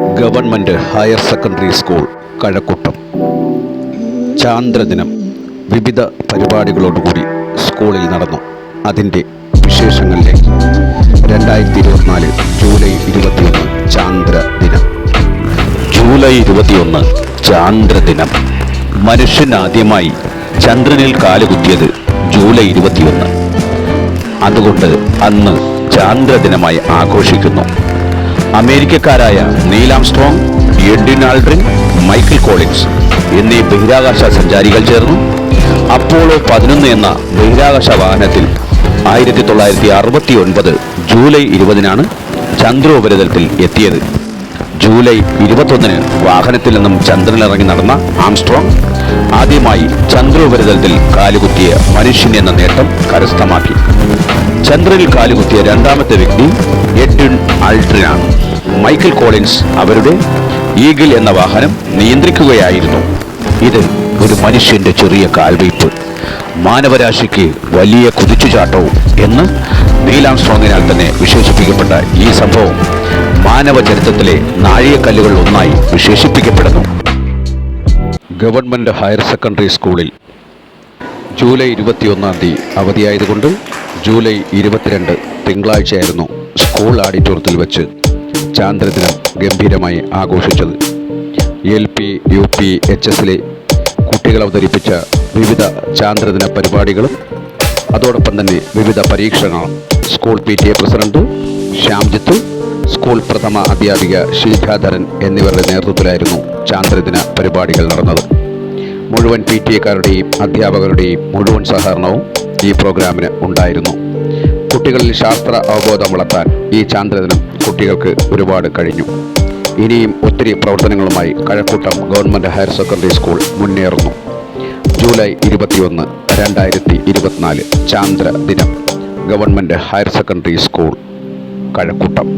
Government higher secondary school Kazhakkoottam. ചാന്ദ്രദിനം വിവിധ പരിപാടികളോടുകൂടി സ്കൂളിൽ നടന്നു. അതിന്റെ വിശേഷങ്ങളിലേക്ക്. രണ്ടായിരത്തി ഇരുപത്തിനാല് ജൂലൈ ഇരുപത്തിയൊന്ന് ചാന്ദ്രദിനം. ജൂലൈ ഇരുപത്തിയൊന്ന് ചാന്ദ്രദിനം. മനുഷ്യൻ ആദ്യമായി ചന്ദ്രനിൽ കാലുകുത്തിയത് ജൂലൈ ഇരുപത്തിയൊന്ന്. അതുകൊണ്ട് അന്ന് ചാന്ദ്രദിനമായി ആഘോഷിക്കുന്നു. അമേരിക്കക്കാരായ Neil Armstrong Edwin Aldrin Michael Collins എന്നീ ബഹിരാകാശ സഞ്ചാരികൾ ചേർന്നു. അപ്പോളോ പതിനൊന്ന് എന്ന ബഹിരാകാശ വാഹനത്തിൽ ആയിരത്തി തൊള്ളായിരത്തി അറുപത്തി ഒൻപത് ജൂലൈ ഇരുപതിനാണ് ചന്ദ്രോപരിതലത്തിൽ എത്തിയത്. ജൂലൈ ഇരുപത്തൊന്നിന് വാഹനത്തിൽ നിന്നും ചന്ദ്രനിലിറങ്ങി നടന്ന ആംസ്ട്രോങ് ആദ്യമായി ചന്ദ്രോപരിതലത്തിൽ കാലുകുത്തിയ മനുഷ്യൻ എന്ന നേട്ടം കരസ്ഥമാക്കി. ചന്ദ്രനിൽ കാലുകുത്തിയ രണ്ടാമത്തെ വ്യക്തി ആൾട്രിനാണ് മൈക്കിൾ കോളിൻസ് അവരുടെ ഈഗിൾ എന്ന വാഹനം നിയന്ത്രിക്കുകയായിരുന്നു. ഇത് ഒരു മനുഷ്യന്റെ ചെറിയ കാൽവയ്പ് മാനവരാശിക്ക് വലിയ കുതിച്ചുചാട്ടവും എന്ന് നീലാം സ്ട്രോങ്ങിനാൽ തന്നെ വിശേഷിപ്പിക്കപ്പെട്ട ഈ സംഭവം മാനവ ചരിത്രത്തിലെ നാഴികക്കല്ലുകൾ ഒന്നായി വിശേഷിപ്പിക്കപ്പെടുന്നു. ഗവൺമെന്റ് ഹയർ സെക്കൻഡറി സ്കൂളിൽ ജൂലൈ ഇരുപത്തിയൊന്നാം തീയതി അവധിയായതുകൊണ്ട് ജൂലൈ ഇരുപത്തിരണ്ട് തിങ്കളാഴ്ചയായിരുന്നു സ്കൂൾ ഓഡിറ്റോറിയത്തിൽ വെച്ച് ചാന്ദ്രദിനം ഗംഭീരമായി ആഘോഷിച്ചത്. L P U P H എസിലെ കുട്ടികൾ അവതരിപ്പിച്ച വിവിധ ചാന്ദ്രദിന പരിപാടികളും അതോടൊപ്പം തന്നെ വിവിധ പരീക്ഷണങ്ങളും school P T A president Shyamjith school പ്രഥമ അധ്യാപിക ശ്രീധാധരൻ എന്നിവരുടെ നേതൃത്വത്തിലായിരുന്നു ചാന്ദ്രദിന പരിപാടികൾ നടന്നത്. മുഴുവൻ പി ടി എക്കാരുടെയും അധ്യാപകരുടെയും മുഴുവൻ സഹകരണവും ഈ പ്രോഗ്രാമിന് ഉണ്ടായിരുന്നു. കുട്ടികളിൽ ശാസ്ത്ര അവബോധം വളർത്താൻ ഈ ചാന്ദ്രദിനം കുട്ടികൾക്ക് ഒരുപാട് കഴിഞ്ഞു. ഇനിയും ഒത്തിരി പ്രവർത്തനങ്ങളുമായി Kazhakkoottam government higher secondary school മുന്നേറുന്നു. ജൂലൈ ഇരുപത്തിയൊന്ന് രണ്ടായിരത്തി ഇരുപത്തിനാല് ചാന്ദ്ര ദിനം government higher secondary school Kazhakkoottam.